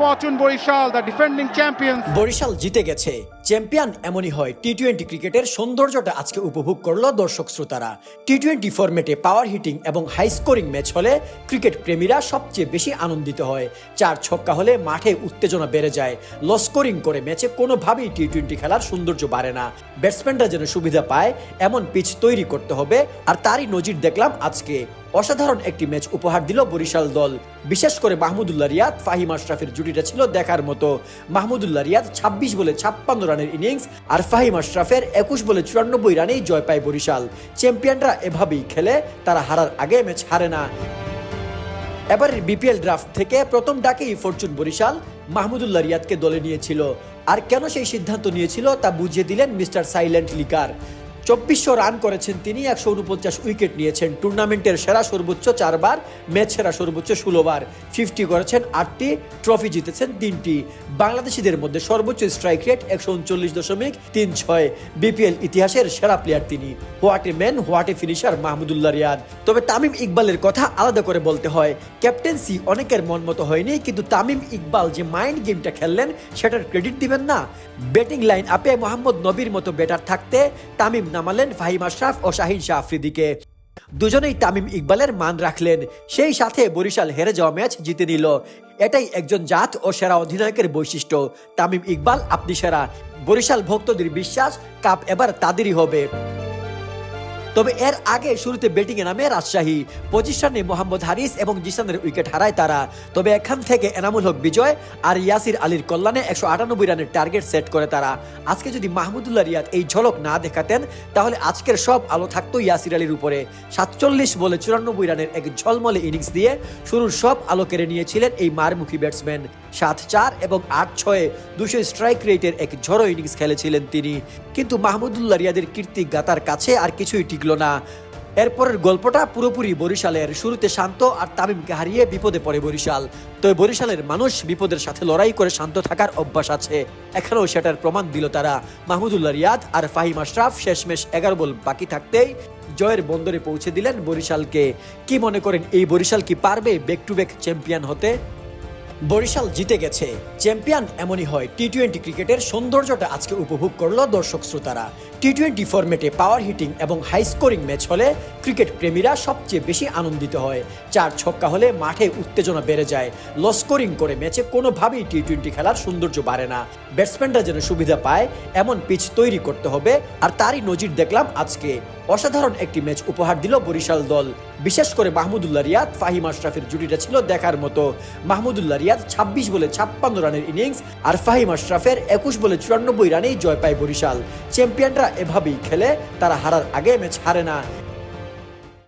Fortune Barishal the defending champion Barishal জিতে গেছে। Champion এমনই হয় টি টোয়েন্টি ক্রিকেটের সৌন্দর্যটা আজকে উপভোগ করল দর্শক শ্রোতারা। টি টোয়েন্টি ফরম্যাটে পাওয়ার হিটিং এবং হাই স্কোরিং ম্যাচ হলে ক্রিকেট প্রেমীরা সবচেয়ে বেশি আনন্দিত হয়। চার ছক্কা হলে মাঠে উত্তেজনা বেড়ে যায়। লো স্কোরিং করে ম্যাচে কোনোভাবেই টি টোয়েন্টি খেলার সৌন্দর্য বাড়ে না। ব্যাটসম্যানরা যেন সুবিধা পায়, এমন পিচ তৈরি করতে হবে, আর তারই নজির দেখলাম আজকে। অসাধারণ একটি ম্যাচ উপহার দিল বরিশাল দল। বিশেষ করে মাহমুদুল্লাহ রিয়াদ ফাহিম আশরাফের জুটিটা ছিল দেখার মতো। মাহমুদুল্লাহ রিয়াদ ছাব্বিশ বলে ছাপ্পান্ন রানের ইনিংস আর ফাহিম আশরাফের একুশ বলে চুরানব্বই রানেই জয় পায় বরিশাল। চ্যাম্পিয়নরা এভাবেই খেলে, তারা হারার আগে ম্যাচ হারে না। এবার বিপিএল ড্রাফট থেকে প্রথম ডাকেই ফরচুন বরিশাল, মাহমুদুল্লাহ রিয়াদকে দলে নিয়েছিল। আর কেন সেই সিদ্ধান্ত নিয়েছিল তা বুঝিয়ে দিলেন মিস্টার সাইলেন্ট লিকার। চব্বিশশো রান করেছেন তিনি, একশো উনপঞ্চাশ উইকেট নিয়েছেন। টুর্নামেন্টের সেরা সর্বোচ্চ চারবার, ম্যাচ সেরা সর্বোচ্চ ষোলোবার। ফিফটি করেছেন, আটটি ট্রফি জিতেছেন, তিনটি। বাংলাদেশিদের মধ্যে সর্বোচ্চ স্ট্রাইক রেট একশো উনচল্লিশ দশমিক তিন ছয়। বিপিএল ইতিহাসের সেরা প্লেয়ার তিনি। What man, what finisher Mahmudullah Riyad. তবে তামিম ইকবালের কথা আলাদা করে বলতে হয়। ক্যাপ্টেন্সি অনেকের মন মতো হয়নি, কিন্তু তামিম ইকবাল যে মাইন্ড গেমটা খেললেন, সেটার ক্রেডিট দিবেন না। ব্যাটিং লাইন আপে মোহাম্মদ নবীর মতো ব্যাটার থাকতে তামিম নামালেন ফাহিম আশরাফ ও শাহিন শাহ আফ্রিদিকে। দুজনেই তামিম ইকবালের মান রাখলেন। সেই সাথে বরিশাল হেরে যাওয়া ম্যাচ জিতে নিল। এটাই একজন জাত ও সেরা অধিনায়কের বৈশিষ্ট্য। তামিম ইকবাল আপনি সেরা। বরিশাল ভক্তদের বিশ্বাস, কাপ এবার তাদেরই হবে। তবে এর আগে শুরুতে ব্যাটিং এ নামে রাজশাহী। পঁচিশ রানে মোহাম্মদ হারিস এবং জিসানের উইকেট হারায় তারা। তবে এখান থেকে এনামুল হক বিজয় আর ইয়াসির আলীর কল্যাণে একশো আটানব্বই রানের টার্গেট সেট করে তারা। আজকে যদি মাহমুদুল্লাহ রিয়াদ এই ঝলক না দেখাতেন, তাহলে আজকের সব আলো থাকতো ইয়াসির আলীর উপরে। সাতচল্লিশ বলে চুরানব্বই রানের এক ঝলমলে ইনিংস দিয়ে শুরুর সব আলো কেড়ে নিয়েছিলেন এই মারমুখী ব্যাটসম্যান। সাত চার এবং আট ছয়ে দুশো স্ট্রাইক রেটের এক ঝড়ো ইনিংস খেলেছিলেন তিনি। কিন্তু মাহমুদুল্লাহ রিয়াদের কীর্তি গাতার কাছে আর কিছুই টিকলো না। এরপরের গল্পটা পুরোপুরি বরিশালের শুরুতে শান্ত আর তামিমকে হারিয়ে বিপদে পড়ে বরিশাল। তবে বরিশালের মানুষ বিপদের সাথে লড়াই করে শান্ত থাকার অভ্যাস আছে। এখানেও সেটার প্রমাণ দিল তারা। মাহমুদুল্লাহ রিয়াদ আর ফাহিম আশরাফ শেষমেশ এগারো বল বাকি থাকতেই জয়ের বন্দরে পৌঁছে দিলেন বরিশালকে। কি মনে করেন এই বরিশাল কি পারবে ব্যাক টু ব্যাক চ্যাম্পিয়ন হতে? বরিশাল জিতে গেছে। চ্যাম্পিয়ন এমনই হয় টি টোয়েন্টি ক্রিকেটের সৌন্দর্যটা আজকে উপভোগ করল দর্শক শ্রোতারা। টি টোয়েন্টি ফরম্যাটে পাওয়ার হিটিং এবং হাই স্কোরিং ম্যাচ হলে ক্রিকেট প্রেমীরা সবচেয়ে বেশি আনন্দিত হয়। চার ছক্কা হলে মাঠে উত্তেজনা বেড়ে যায়। লো স্কোরিং করে ম্যাচে কোনোভাবেই টি টোয়েন্টি খেলার সৌন্দর্য বাড়ে না। ব্যাটসম্যানরা যেন সুবিধা পায়, এমন পিচ তৈরি করতে হবে, আর তারই নজির দেখলাম আজকে। অসাধারণ একটি ম্যাচ উপহার দিল বরিশাল দল। বিশেষ করে মাহমুদুল্লাহ রিয়াদ, ফাহিম আশরাফের জুটিটা ছিল দেখার মতো। মাহমুদুল্লাহ রিয়াদ ছাব্বিশ বলে ছাপ্পান্ন রানের ইনিংস আর ফাহিম আশরাফের একুশ বলে চুরানব্বই রানেই জয় পায় বরিশাল। চ্যাম্পিয়নরা এভাবেই খেলে, তারা হারার আগে ম্যাচ হারে না।